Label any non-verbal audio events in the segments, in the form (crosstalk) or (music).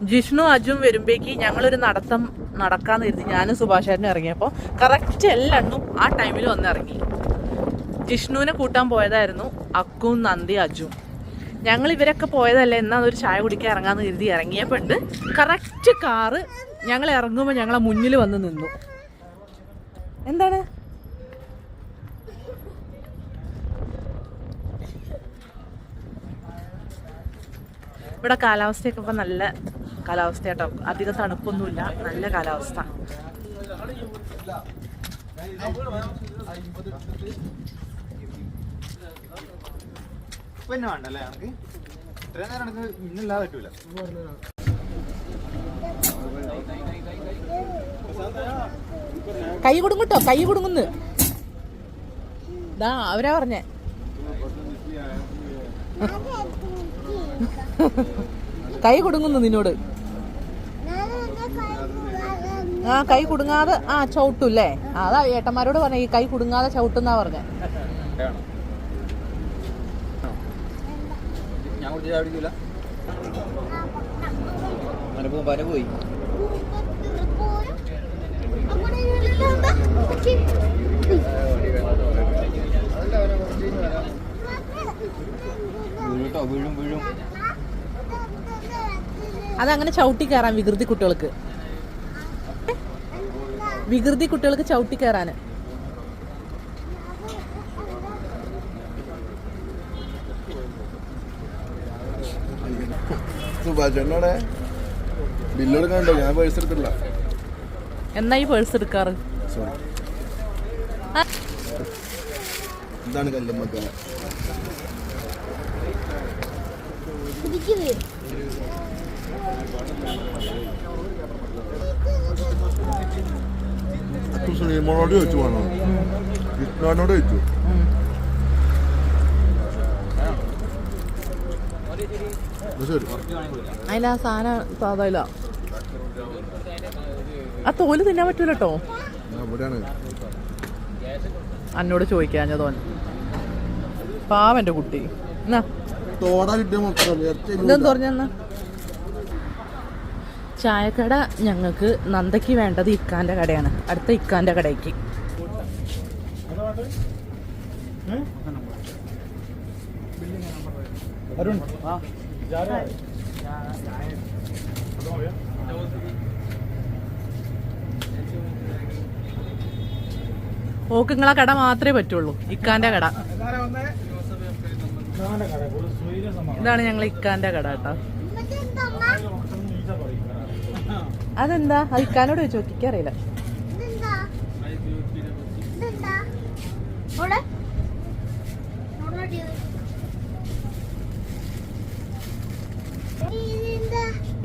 ജിഷ്ണു അജും വരുമ്പേക്ക് ഞങ്ങളൊരു നടത്തം നടക്കാന്ന് കരുതി ഞാനും സുഭാഷേട്ടനും ഇറങ്ങിയപ്പോൾ കറക്റ്റ് എല്ലെണ്ണും ആ ടൈമിൽ വന്ന് ഇറങ്ങി ജിഷ്ണുവിനെ കൂട്ടാൻ പോയതായിരുന്നു അക്കും നന്ദി അജും. ഞങ്ങൾ ഇവരൊക്കെ പോയതല്ലേ എന്നാ ഒരു ചായ കുടിക്കാൻ ഇറങ്ങാന്ന് കരുതി ഇറങ്ങിയപ്പോണ്ട് കറക്റ്റ് കാറ് ഞങ്ങൾ ഇറങ്ങുമ്പോൾ ഞങ്ങളെ മുന്നിൽ വന്ന് നിന്നു. എന്താണ്? ഇവിടെ കാലാവസ്ഥയൊക്കെ ഇപ്പം നല്ല കാലാവസ്ഥ കേട്ടോ അധികം തണുപ്പൊന്നുമില്ല. നല്ല കാലാവസ്ഥ. പിന്നെ വേണ്ടല്ലേ നമുക്ക്? ഇത്രയും നേരം എനിക്ക് ഇന്നില്ലാതെ പറ്റൂല. കൈ കൊടുങ്ങട്ടോ കൈ കൊടുങ്ങുന്നു. ദാ അവരാ പറഞ്ഞേ. കൈ കൊടുങ്ങുന്നു നിന്നോട്. ആ കൈ കുടുങ്ങാതെ ആ ചവിട്ടൂല്ലേ? അല്ലേ അതാ ഏട്ടന്മാരോട് പറഞ്ഞ ഈ കൈ കുടുങ്ങാതെ ചവിട്ടുന്നാ പറഞ്ഞേ. പോയി വീഴും വീഴും അതങ്ങനെ ചവിട്ടി കയറാം വികൃതി കുട്ടികൾക്ക്. വികൃതി കുട്ടികൾക്ക് ചവിട്ടി എന്നാ ഈ പേഴ്സ് എടുക്കാറ്? ഇതാണ് ആ. കല്ലുമ്മക്ക സുനീമോനോട് ചോദിച്ചു വേണോ വിഷ്ണുവിനോട് ചോദിച്ചു ശരി അതിലാ സാധനം സാധായില്ല ആ തോൽ തിന്നാൻ പറ്റൂല കേട്ടോ അന്നോട് ചോദിക്കാഞ്ഞ തോൻ. പാവന്റെ കുട്ടി. എന്നാ? തോടാ കിട്ടിയ മൊത്തം. ഇറച്ചി ഇതെന്ത് പറഞ്ഞെന്നാ ചായക്കട ഞങ്ങൾക്ക് നന്ദയ്ക്ക് വേണ്ടത് ഇക്കാന്റെ കടയാണ്. അടുത്ത ഇക്കാന്റെ കടയ്ക്ക്. അരുൺ. ഓക്ക് നിങ്ങളെ കട മാത്രമേ പറ്റുള്ളൂ. ഇക്കാന്റെ കട. ഇതാണ് ഞങ്ങൾ ഇക്കാന്റെ കട കേട്ടോ. അതെന്താ? അത് ഇക്കാനോട് ചോദിച്ചു എനിക്കറിയില്ല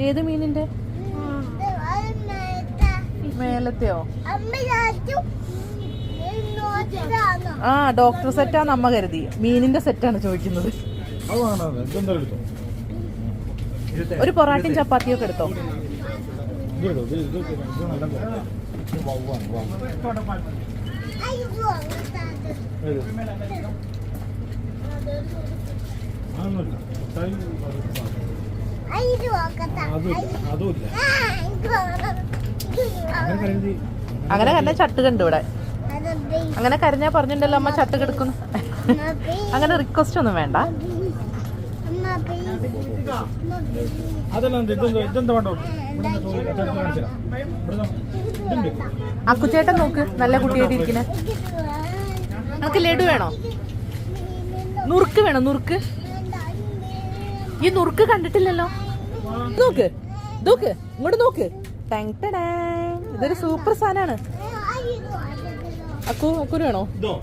ഏത് മീനിന്റെ? മേലത്തെയോ? ആ ഡോക്ടർ സെറ്റാന്ന് അമ്മ കരുതി. മീനിന്റെ സെറ്റാണ് ചോദിക്കുന്നത്. ഒരു പൊറാട്ടയും ചപ്പാത്തിയൊക്കെ എടുത്തോ? അങ്ങനെ കരഞ്ഞ ചട്ട് കണ്ടു ഇവിടെ. അങ്ങനെ കരഞ്ഞാ പറഞ്ഞിട്ടുണ്ടല്ലോ അമ്മ ചട്ട് കിടക്കുന്നു (laughs) അങ്ങനെ റിക്വസ്റ്റ് ഒന്നും വേണ്ട. ഇതെന്താ വേണ്ടോ ഇവിടെ അക്കുച്ചേട്ടൻ നോക്ക് നല്ല കുട്ടിയായിട്ട് ഇരിക്കണേ. നമുക്ക് ലഡു വേണോ? നുറുക്ക് വേണോ? നുറുക്ക്. ഈ നുറുക്ക് കണ്ടിട്ടില്ലല്ലോ. നോക്ക് നോക്ക് ഇങ്ങോട്ട് നോക്ക്. ഇതൊരു സൂപ്പർ സാധനമാണ് അക്കു അക്കുന് വേണോ? ഇതോ?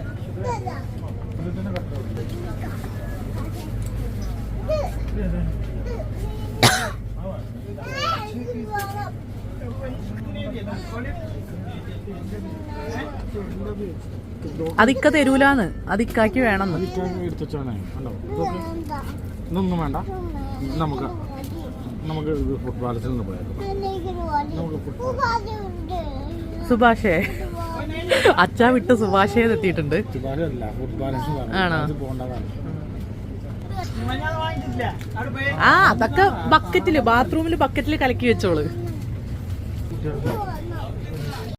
അതിക്ക തരൂലാന്ന്. അതിക്കാക്കി വേണം. ഇതൊന്നും വേണ്ട. നമുക്ക് നമുക്ക് ഫുട്ബോളിൽ നിന്ന് ഫുഡ് സുഭാഷേ. അച്ഛാ വിട്ട് സുഭാഷേ എത്തിയിട്ടുണ്ട്. ആണോ? ആ അതൊക്കെ ബക്കറ്റിൽ ബാത്റൂമിൽ ബക്കറ്റിൽ കലക്കി വെച്ചോൾ. 不是我弄